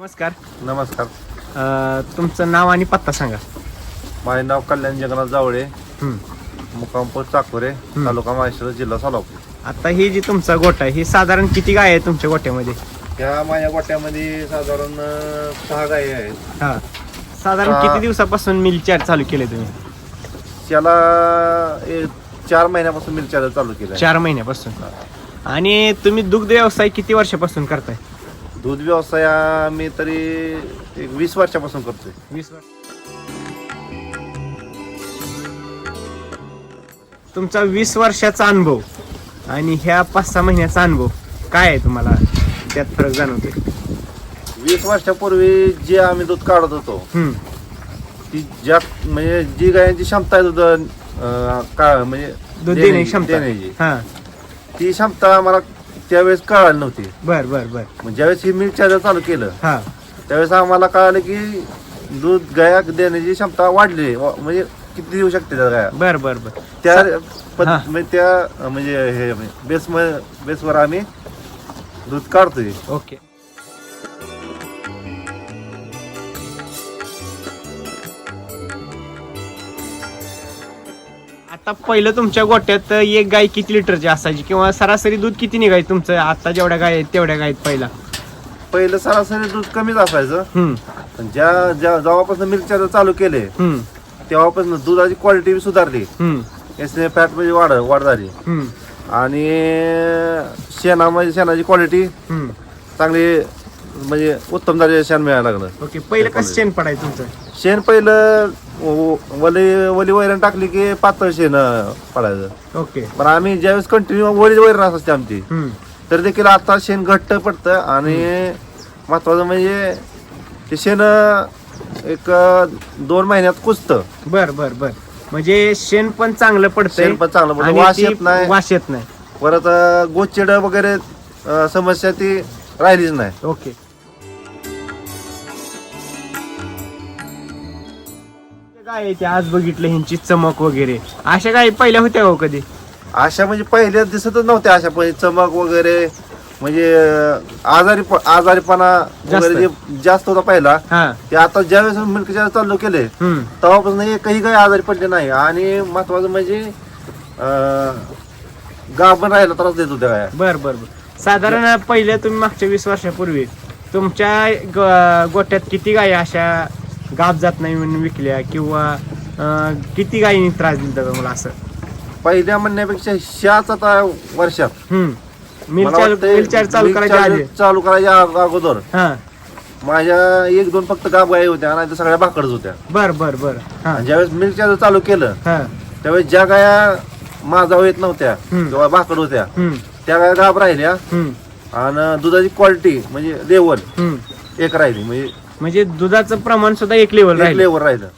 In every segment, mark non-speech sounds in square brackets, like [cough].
नमस्कार. नमस्कार. अ, तुमचं नाव आणि पत्ता सांगा. माझे नाव कल्याण जगन्नाथ जावळे. हं. मुक्काम पोस्ट चाकोरे तालुका माहेश्वर जिल्हा सोलापूर. आता ही जी तुमचा गोठा आहे ही साधारण किती गाय आहे तुमच्या गोठ्यामध्ये? या माझ्या गोट्यामध्ये साधारण अं, सहा गायी आहेत. हा. साधारण हा. किती दिवसापासून मिल चार्ज चालू केले तुम्ही? त्याला एक चार महिन्यापासून मिल चार्जर चालू केलं. चार महिन्यापासून. आणि तुम्ही दुग्ध व्यवसाय किती वर्षापासून करताय? दूध व्यवसाय मी तरी एक वीस वर्षापासून करतोय. वीस वर्ष. तुमचा वीस वर्षाचा अनुभव आणि ह्या पाच सहा महिन्याचा अनुभव काय आहे तुम्हाला? त्यात फरक जाणवतोय. वीस वर्षापूर्वी जे आम्ही दूध काढत होतो हम्म, ती ज्या म्हणजे जी गायांची क्षमता आहे दूध अं, का म्हणजे दूध देण्या- देण्याची क्षमता. देण्याची. हा. ती क्षमता आम्हाला त्यावेळेस कळाली नव्हती. बर बर बर. मग ज्यावेळेस ही मिल चार्जर चालू केलं हा. त्यावेळेस आम्हाला कळालं की दूध गाया देण्याची क्षमता वाढली व- म्हणजे किती देऊ शकते त्या गाया? बर बर बर. त्या हा. म्हणजे त्या म्हणजे हे बेस बेसवर आम्ही दूध काढतोय. ओके. आता पहिलं तुमच्या गोट्यात एक गाय किती लिटरची असायची? किंवा सरासरी दूध किती निघायचं तुमचं? आता जेवढ्या गाय आहेत तेवढ्या गायत पहिला. पहिलं सरासरी दूध कमीच असायचं. हम्म. पण ज्या ज्या जेव्हापासून मिल्क चार्जर चालू केले हम्म. तेव्हापासून दुधाची क्वालिटी सुधारली. हम्म. फॅट म्हणजे वाढ वाढ झाली. हम्म. आणि शेणामध्ये शेणाची क्वालिटी हम्म. चांगली म्हणजे उत्तम दर्जाचे शेण मिळायला लागलं. ओके पहिलं कसं शेण पडायचं तुमचं? शेण पहिलं व- वली वली वैरण टाकली की पातळ शेण अं, पडायचं. ओके. पण आम्ही ज्यावेळेस कंटिन्यू वली वैरण असायची आमची हम्म. तर देखील आता शेण घट्ट पडतं आणि महत्वाचं म्हणजे ते शेण एक दोन महिन्यात कुजतं. बर बर बर. म्हणजे शेण पण चांगलं पडतंय शेण पण चांगलं पडतं. आणि वास ती येत नाही. वास येत नाही. परत गोचिड वगैरे अं, समस्या ती राहिलीच नाही. ओके. काय आहे ते आज बघितलं ह्यांची चमक वगैरे. अशा काय पहिल्या होत्या हो कधी? अशा म्हणजे पहिल्या दिसतच नव्हत्या अशा पण चमक वगैरे म्हणजे आजारी आजारीपणा जास्त. वगैरे जे जास्त होता पहिला हा. ते आता ज्यावेळेस मिल्क चार्जर चालू केले हम्म. तेव्हापासून एकही काही आजारी पडले नाही. आणि महत्वाचं म्हणजे अं, गाभण राहायला त्रास देत होत्या. गाया बर बर बर. साधारण पहिल्या तुम्ही मागच्या वीस वर्षापूर्वी तुमच्या ग- गोट्यात किती गायी अशा गाप जात नाही म्हणून विकल्या किंवा अं, किती गायींनी त्रास दिला तुम्हाला असं? पहिल्या म्हणण्यापेक्षा ह्याच आता वर्षात. हम्म. मिल मला चालू वाटतंय मिल चार्ज चालू milk करायच्या चालू अगोदर. हा. माझ्या एक दोन फक्त गाब गायी होत्या नाही तर सगळ्या भाकडच होत्या. बर बर बर. हा. आणि ज्यावेळेस मिल्क चार्जर चालू केलं हा. त्यावेळेस ज्या गाया माझा येत नव्हत्या हम्म. किंवा भाकड होत्या हम्म. त्या गाया गाब राहिल्या हम्म. आणि दुधाची क्वालिटी म्हणजे लेवल हम्म. एक राहिली. म्हणजे म्हणजे दुधाचं प्रमाण सुद्धा एक लेवल एक राहील. लेवल राहिलं.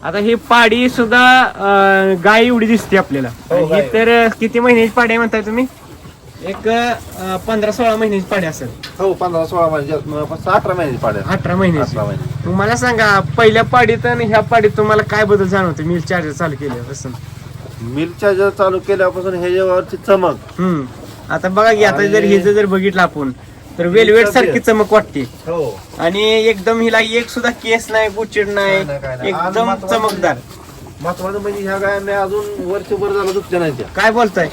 आता ही पाडी सुद्धा अं, गाय एवढी दिसते आपल्याला. हो, ही. तर अं, किती महिन्याची पाडी आहे म्हणताय तुम्ही? एक अं, पंधरा सोळा महिन्याची पाडी असेल. हो पंधरा सोळा महिने अठरा महिन्याची पाड्या अठरा महिन्याची. अठरा महिने मग मला सांगा पहिल्या पाडीत आणि ह्या पाडीत तुम्हाला काय बदल जाणवते मिल चार्जर चालू केल्यापासून मिल्क चार्जर चालू केल्यापासून ह्याच्यावरची चमक. हम्म. आता बघा की आता आणि- जर हिचं जर बघितलं आपण तर वेलवेट सारखी चमक वाटते. हो. आणि एकदम हिला एक सुद्धा केस नाही गुचिड नाही एकदम चमकदार. महत्वाचं म्हणजे ह्या गायांनी अजून वर्षभर झालं दुखत्या नाही त्या. काय बोलताय?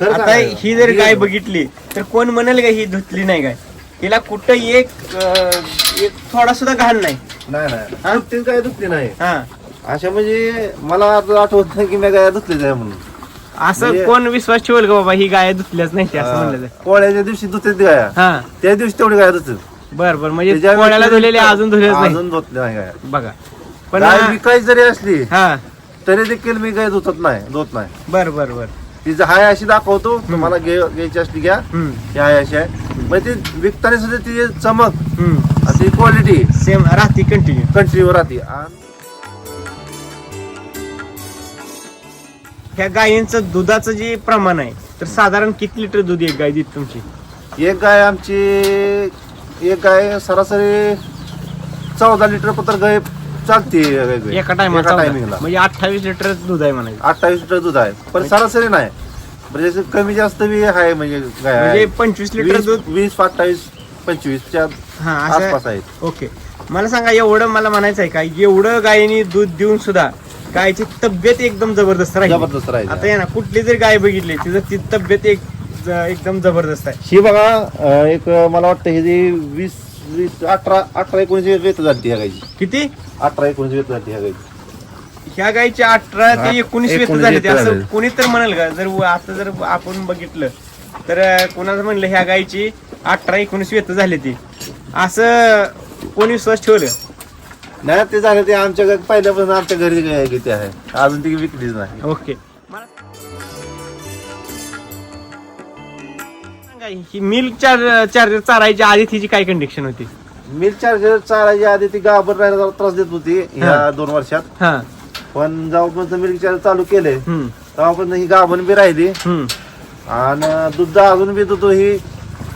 खरं आता. ही जर गाय बघितली तर कोण म्हणेल का ही धुतली नाही गाय? हिला कुठं एक अं, एक थोडा सुद्धा घाण नाही. नाही? नाही. दुखते दुखते नाही. हा. अशा म्हणजे मला आता आठवत नाही की मी गाया धुतलीच आहे म्हणून. असं म्हणजे- कोण विश्वास ठेवल का बाबा ही गाय धुतल्याच नाही ते असं म्हणलं. पोळ्याच्या दिवशी धुते गाया. हा. त्या दिवशी तेवढी गाया धुतात बर बर. म्हणजे त्याच्या व्यतिरिक्त धुलेले अजून धुलेच नाही. अजून नाही गाया. बघा. पण गाय विकायची जरी असली हा. तरी देखील मी गाय धुतत नाही धुत नाही. बर बर बर. तिचं हाय अशी दाखवतो तुम्हाला घे- घ्यायची असली घ्या. हम्म. ही हाय अशी आहे. मग ती विकताना सुद्धा तिची चमक. हम्म. अशी क्वालिटी सेम राहते कंटिन्यू कंटिन्यू राहते. आणि ह्या गायींचं दुधाचं जे प्रमाण आहे तर साधारण किती लिटर दूध एक गाय देते तुमची? एक गाय आमची एक गाय सरासरी चौदा लिटर पत्र गाय चालते एका टायमाला टायमिंगला म्हणजे अठ्ठावीस लिटर दूध आहे म्हणायचं. अठ्ठावीस लिटर दूध आहे. पण सरासरी नाही. म्हणजे असं कमी जास्त बी आहे म्हणजे गाय आहे. म्हणजे पंचवीस लिटर वीस दूध वीस अठ्ठावीस पंचवीसच्या हा आसपास आहेत ओके. मला सांगा एवढं मला म्हणायचं आहे का? एवढं गायीने दूध देऊन सुद्धा गायची तब्येत एकदम जबरदस्त राहील. जबरदस्त राहील. आता या ना कुठली जरी गाय बघितली तिचं ती तब्येत एक ज- एकदम जबरदस्त आहे. ही बघा अं, एक मला वाटतं ही जी वीस वीस अठरा अठरा एकोणीस वेत झाली ह्या गायची. किती? अठरा एकोणीस वेत झाली ह्या गायची. ह्या गायची अठरा हा, ते एकोणीस वेत एकोणीस झाले ते. असं झाले. कोणी तर म्हणाल का? जर व- आता जर आपण बघितलं तर अं, कोणाचं म्हणलं ह्या गायची अठरा एकोणीस वेत झाली ती? असं कोणी विश्वास ठेवलं? नाही ते झालं ते आमच्या घरी पहिल्यापासून आमच्या घरी किती आहे. अजून ती विकलीच नाही. ओके. मला सांगा, ही मिल्क चार्जर चार्जर चारायच्या आधी तिची काय कंडिशन होती? मिल्क चार्जर चालायच्या आधी ती गाभर राहायला जरा त्रास देत होती. ह्या दोन वर्षात. हा. पण जेव्हापासून मिल्क चार्जर चालू केले हम्म. तेव्हापासून ही गाभण बी राहिली. हम्म. आणि दूध अजून बी दूध ही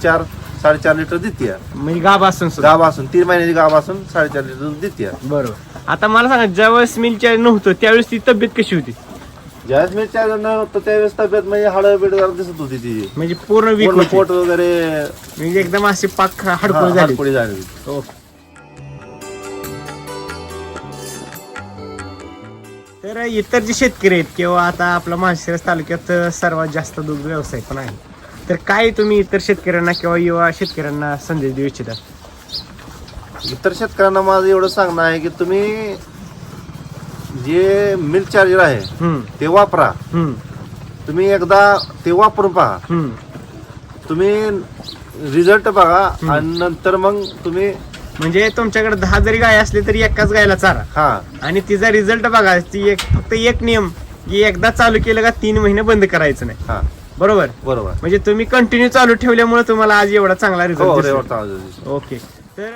चार साडेचार लिटर देते म्हणजे गाभ असून सुद्धा. गाभ असून तीन महिन्याची गाभ असून साडेचार लिटर दूध देते बरोबर. आता मला सांगा ज्यावेळेस मिल्क चार्जर नव्हतं त्यावेळेस ती तब्येत कशी होती? ज्यावेळेस मिल्क चार्जर नव्हतं त्यावेळेस तब्येत म्हणजे हळ बिड दिसत होती तिची म्हणजे पूर्ण वीक पूर्ण होती. पोट वगैरे म्हणजे एकदम अशी पाक हा, हडकून झाली. हाडकुळी झाली ओके. तर इतर जे शेतकरी आहेत किंवा आता आपला माळशिरस तालुक्यात सर्वात जास्त दूध व्यवसाय पण आहे. तर काय तुम्ही इतर शेतकऱ्यांना किंवा युवा शेतकऱ्यांना संदेश देऊ इच्छिता? इतर शेतकऱ्यांना माझं एवढं सांगणं आहे की तुम्ही जे मिल्क चार्जर आहे हम्म, ते वापरा. हम्म, तुम्ही एकदा ते वापरून पहा. हम्म. तुम्ही रिझल्ट बघा आणि नंतर मग तुम्ही म्हणजे तुमच्याकडे दहा जरी गाय असली तरी एकाच गायला चारा. हा. आणि तिचा रिझल्ट बघा ती एक फक्त एक नियम की एकदा चालू केलं का तीन महिने बंद करायचं नाही. हा. बरोबर? बरोबर. म्हणजे तुम्ही कंटिन्यू चालू ठेवल्यामुळे तुम्हाला आज एवढा चांगला हो रिझल्ट आवाज. ओके तर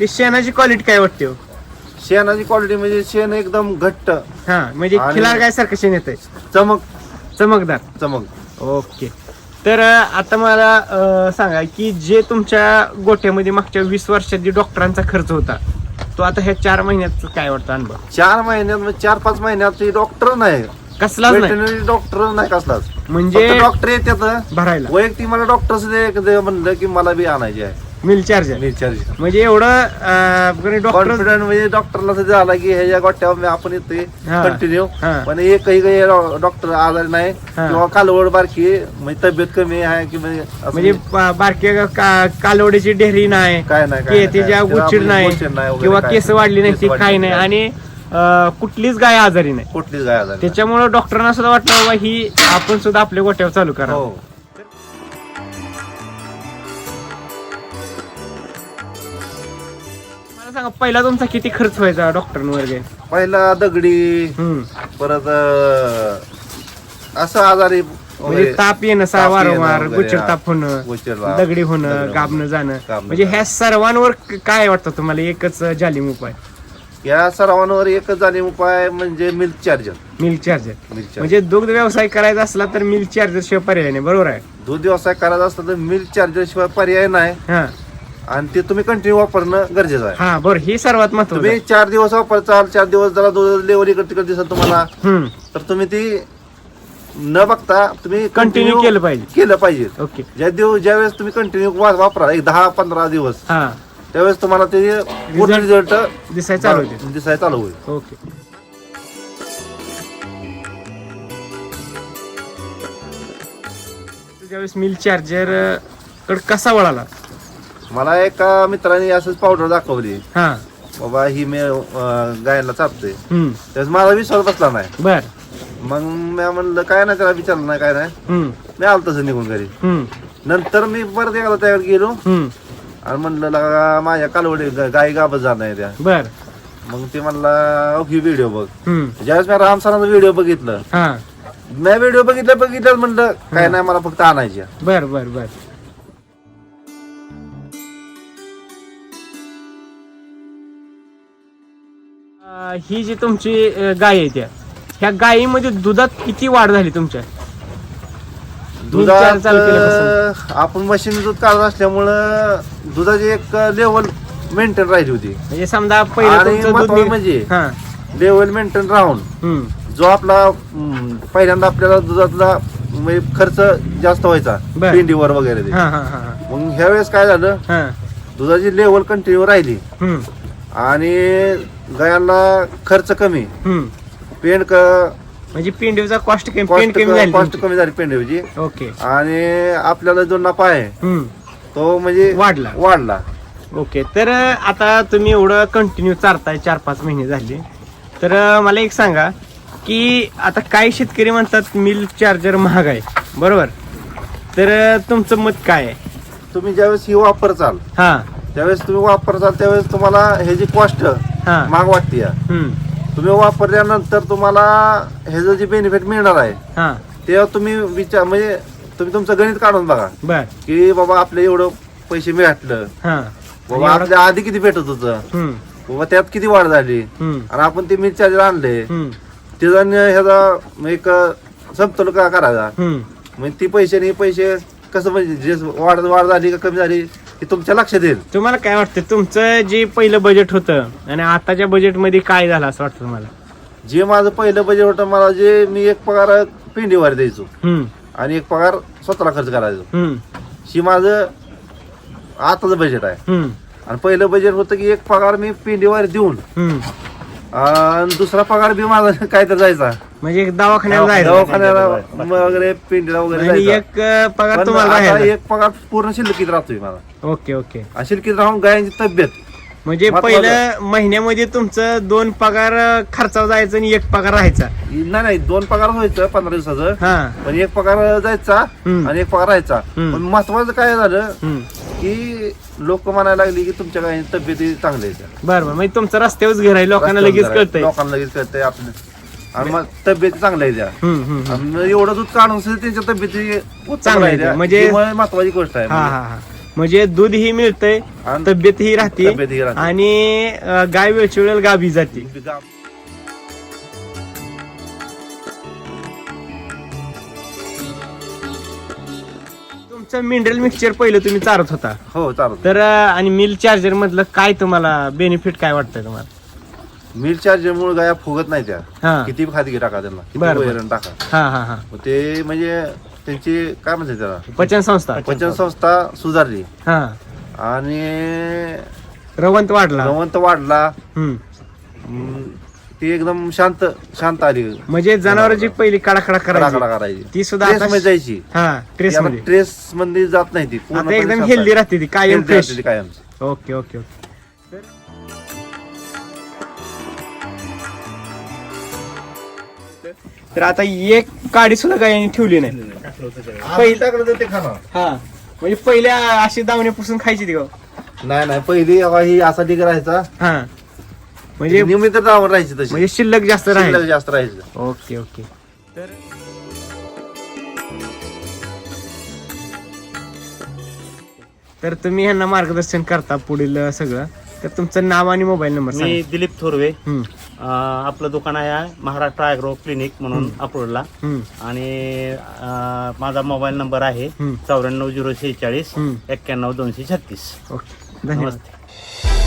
ते शेणाची क्वालिटी काय वाटते हो? शेणाची क्वालिटी म्हणजे शेण एकदम घट्ट. हा म्हणजे आणि- खिलार काय सारखं शेण येतंय. चमक. चमकदार. चमक. ओके तर अं, आता मला अं, सांगा की जे तुमच्या गोट्यामध्ये मागच्या वीस वर्षात जे डॉक्टरांचा खर्च होता तो आता ह्या चार महिन्यात काय वाटतं अनुभव? चार महिन्यात म्हणजे चार पाच महिन्यात डॉक्टर नाही. कसलाच नाही. डॉक्टर नाही कसलाच. म्हणजे डॉक्टर येतात भरायला. वैयक्तिक मला डॉक्टर म्हणलं की मला बी आणायची आहे. मिल चार्जर रिचार्ज म्हणजे एवढं डॉक्टर कॉन्फिडंट म्हणजे डॉक्टरला असं झाला की ह्याच्या गोट्यावर आपण येतोय हा. कंटिन्यू हा. पण एकही काही डॉक्टर आजारी नाही हा. किंवा कालवड बारकी म्हणजे तब्येत कमी आहे की म्हणजे असं म्हणजे बा- बारक्या का- कालवडीची डेहरी नाही काय नाही काय की नाही, तिच्या काय. नाही गुच्छीड नाही वगैरे किंवा काय केस नाही. वाढली नाही केस ती वाढली काही नाही नाही. आणि अं, कुठलीच गाय आजारी नाही कुठलीच गाय आजारी नाही. त्याच्यामुळे डॉक्टरांना सुद्धा वाटलं बाबा ही आपण सुद्धा आपल्या गोट्यावर चालू करा हो पहिला तुमचा किती खर्च व्हायचा डॉक्टरांवर गे पहिला दगडी हम्म. परत अं, असं आजारी म्हणजे वगैरे. ताप येणं सा ताप येणं वारंवार वगैरे, गुच्छर हा. ताप होणं गुच्छर ताप, दगडी होणं दगडी गाबणं होणं, जाणं म्हणजे. ह्या सर्वांवर क- काय वाटतं तुम्हाला? एकच जालिम उपाय? या सर्वांवर एकच झाले उपाय म्हणजे milk charger. Milk charger. Milk charger. म्हणजे दुग्ध व्यवसाय करायचा असला तर मिल्क चार्जर शिवाय पर्याय नाही बरोबर आहे? दूध व्यवसाय करायचा असला तर मिल्क चार्जर शिवाय पर्याय नाही. हा. आणि ते तुम्ही कंटिन्यू वापरणं गरजेचं आहे. हा बरं हे सर्वात तुम्ही. चार दिवस वापरचाल चार दिवस जरा दूध लेवल इकडे तिकडे दिसत तुम्हाला तर तुम्ही ती न बघता तुम्ही कंटिन्यू केलं पाहिजे. केलं पाहिजे. ओके. ज्या दिवस ज्यावेळेस तुम्ही कंटिन्यू वापरा एक दहा पंधरा दिवस हा. त्यावेळेस तुम्हाला ते पूर्ण रिझल्ट दिसाय चालू होते दिसायला चालू होईल. ओके. ज्यावेळेस मिल्क चार्जरकडे कसा वळाला? मला एका मित्राने असंच पावडर दाखवली. हा. बाबा ही मी अं, गायला चालते हम्म. त्यावेळेस माझा विश्वास बसला नाही. बर. मग मी म्हणलं काय नाही त्याला विचारलं नाही काय नाही. हम्म. मी आलो तसं निघून घरी. हम्म. नंतर मी परत एकदा त्यावर गेलो. हम्म. आणि म्हणलं लगा माझ्या कालवडी ग- गाई गाबत जाणार नाही त्या. बर. मग ते म्हणला ही व्हिडिओ बघ. हम्म. ज्यावेळेस मी राम सरांचा व्हिडिओ बघितलं हा. मी व्हिडिओ बघितलं बघितलं म्हणलं काय नाही मला फक्त आणायची बर बर बर. ही जी तुमची अं, गाय आहे त्या ह्या गायीमध्ये दुधात किती वाढ झाली तुमच्या? दूध चार दुधात चालू केल्यापासून अं, आपण मशीन दूध काढत असल्यामुळं दुधाची एक लेवल मेंटेन राहिली होती. म्हणजे समजा पहिलं आणि तुमचं दूध महत्वाचं निघ- म्हणजे हा. लेवल मेंटेन राहून हम्म. जो आपला हम्म, पहिल्यांदा आपल्याला दुधातला म्हणजे खर्च जास्त व्हायचा बर. पिंडीवर वगैरे ते. हा हा हा मग ह्या वेळेस काय झालं? हा. दुधाची लेवल कंटिन्यू राहिली. हम्म. आणि गायांना खर्च कमी. हम्म. पेंड म्हणजे पेंडीचा कॉस्ट कमी पेंड कमी झाली कॉस्ट तुमची. कमी झाली पेंडीची ओके. आणि आपल्याला जो नफा आहे हम्म. तो म्हणजे वाढला. वाढला. ओके. तर अं, आता तुम्ही एवढं कंटिन्यू चारताय चार पाच महिने झाले. तर अं, मला एक सांगा की आता काही शेतकरी म्हणतात मिल्क चार्जर महाग आहे. बरोबर? तर अं, तुमचं मत काय आहे? तुम्ही ज्यावेळेस ही वापरचाल हा. त्यावेळेस तुम्ही वापरचाल त्यावेळेस तुम्हाला ह्याची कॉस्ट हा. महाग वाटते हम्म. तुम्ही वापरल्यानंतर तुम्हाला ह्याचं जे बेनिफिट मिळणार आहे हा. तेव्हा तुम्ही विचार म्हणजे तुम्ही तुमचं गणित काढून बघा. बर. की बाबा आपलं एवढं पैसे भेटलं हा. बाबा आणि एवढं- आपल्या आधी किती भेटत होतं? हम्म. बाबा त्यात किती वाढ झाली? हम्म. आणि आपण ते मिल चार्जर आणले हम्म. त्याचा ह्याचा एक समतोल का करायचा? हम्म. म्हणजे ती पैसे आणि हे पैसे कसं म्हणजे जे वाढ वाढ झाली का कमी झाली? हे तुमच्या लक्षात येईल. तुम्हाला काय वाटतं तुमचं जे पहिलं बजेट होतं आणि आताच्या बजेटमध्ये काय झालं असं वाटतं तुम्हाला? जे माझं पहिलं बजेट होतं मला जे मी एक पगार पिंडीवर द्यायचो. हम्म. आणि एक पगार स्वतःला खर्च करायचो. हम्म. ही माझं आताचं बजेट आहे. हम्म. आणि पहिलं बजेट होतं की एक पगार मी पिंडीवर देऊन हम्म. आणि दुसरा पगार बी माझा [laughs] काहीतरी जायचा. म्हणजे एक दवाखान्याला जायचं दवाखान्याला वगैरे पिंडीला वगैरे आणि जायचा. एक अं, पगार पण तुम्हाला आता राहायला. एक पगार पूर्ण शिल्लकीत राहतोय मला. Okay okay. आणि शिल्लकीत राहून गायांची तब्येत. म्हणजे महत्वाचं. पहिलं महिन्यामध्ये तुमचं दोन पगार अं, खर्चावर जायचं आणि एक पगार राहायचा. नाही नाही दोन पगार व्हायचं पंधरा दिवसाचं. हा. पण एक पगार जायचा हम्म. आणि एक पगार राहायचा. हम्म. पण महत्वाचं काय झालं हम्म. की लोक म्हणायला लागली की तुमच्या गायांची तब्येती चांगली आहे. बरं बरं. म्हणजे तुमचं रस्त्यावरच घर आहे लोकांना लगेच कळतंय. लोकांना लगेच कळतंय. आपलं आणि मग तब्येती चांगल्या आहे त्या. हम्म, हम्म, हम्म. आणि मग एवढं दूध काढून सुद्धा त्यांच्या तब्येती चांगल्या आहेत. म्हणजे- महत्वाची गोष्ट आहे. हा हा हा. म्हणजे दूध ही मिळतंय आणि तब्येत ही राहते. तब्येत ही राहते. आणि अं, गाय वेळच्या वेळेला गाभी जाते तुमचं मिनरल मिक्सचर पहिलं तुम्ही चारत होता. हो चालत तर अं, आणि मिल चार्जर मधलं काय तुम्हाला बेनिफिट काय वाटतंय तुम्हाला? चार्जरमुळे गाया फुगत नाही त्या. हा. किती खाती टाका त्यांना. किती बरं, बरं. वैरण टाका. हा हा हा. मग ते म्हणजे त्यांची काय म्हणते त्याला? पचन संस्था. पचन संस्था सुधारली. हा. आणि रवंत वाढला. रवंत वाढला. हम्म. हम्म, ती एकदम शांत शांत आली. म्हणजे जनावर जी पहिली काडाकडा कडाकडा करायची ती सुद्धा ट्रेस आता मध्ये जायची. हा ट्रेस मध्ये. ट्रेस मध्ये जात नाही ती. आता पूर्णपणे एकदम शांत हेल्दी आहे. राहते ती कायम Healthy फ्रेश राहते ती कायम. Okay okay okay. तर आता एक काडी सुद्धा गायने ठेवली नाही. पहिलं- टाकलं तर ते खाणार. हा. म्हणजे पहिल्या अशी दावण्यापासून खायची ती नाही नाही पहिली ही असा डिग राहायचा. हा. म्हणजे नियमित जाऊन राहायची तशी. म्हणजे शिल्लक जास्त शिल्लक राहील जास्त राहायचं. Okay okay. तर तर तुम्ही ह्यांना मार्गदर्शन करता पुढील सगळं. तर तुमचं नाव आणि मोबाईल नंबर मी दिलीप थोरवे. आपलं दुकान आहे महाराष्ट्र ॲग्रो क्लिनिक म्हणून अप्रोडला आणि माझा मोबाईल नंबर आहे. चौऱ्याण्णव झिरो शेहेचाळीस. एक्क्याण्णव दोनशे छत्तीस. ओके. धन्यवाद. नमस्ते.